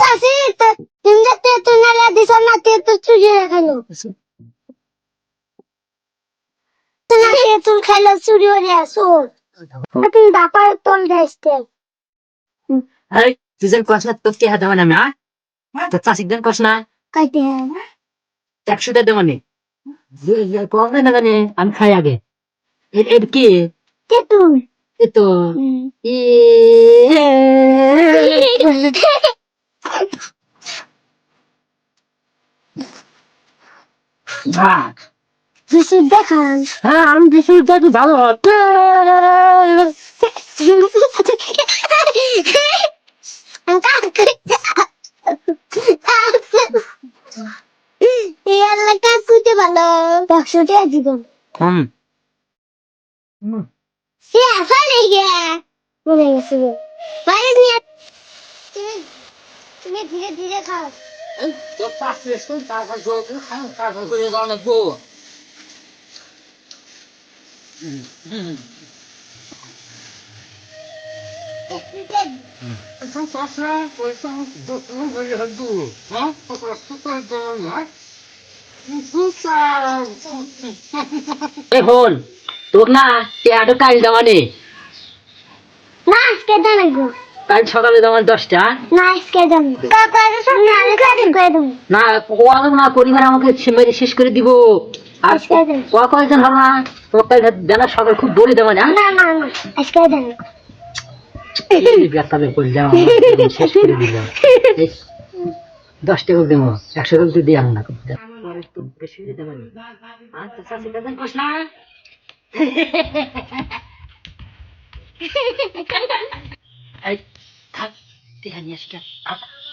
চাষি তুমি যে তেঁতুল নালা দিছ না তেঁতুল চুরি হয়ে না তেঁতুল খাইলো চুরি হয়ে আসো তুমি বাপার তোল দেশতে এই তুই যেন কস কে হাতে মানে আমি আয়। তোর চাষিক দেন কস না। কাটে একশোটা দেবো নি। কম না জানি আমি খাই আগে। এর কি? তেঁতুল। এ তো ই ভাগ। বিশুদ্ধ দেখান হ্যাঁ আমি বিশুদ্ধ একটু ভালো এই এলাকা কুটে ভালো একশো টাকা দিবেন হুম সে আসলে গে মনে গেছে গে বাইরে নিয়ে তুমি তুমি ধীরে ধীরে খাও তোর পাশে শুন টাকা জোর খান টাকা করে অনেক গো এ হন তোর না টেয়াটো কাল দেওয়া নেই না আজকে দেন গো কাল সকালে দেওয়া দশটা। না আজকে দেন না। দেন দেন না ও পরিবার আমাকে মেরে শেষ করে দিব। আর দেন কয়েকজন হবে না তোমার কাল বেলা সকাল খুব বলে দেওয়া না। না না আজকে দেন দিলাম এই, দশ টাকা দেবো একশো টাকা দিয়ে আন না একটু বেশি আচ্ছা না dia hanya sudah apa?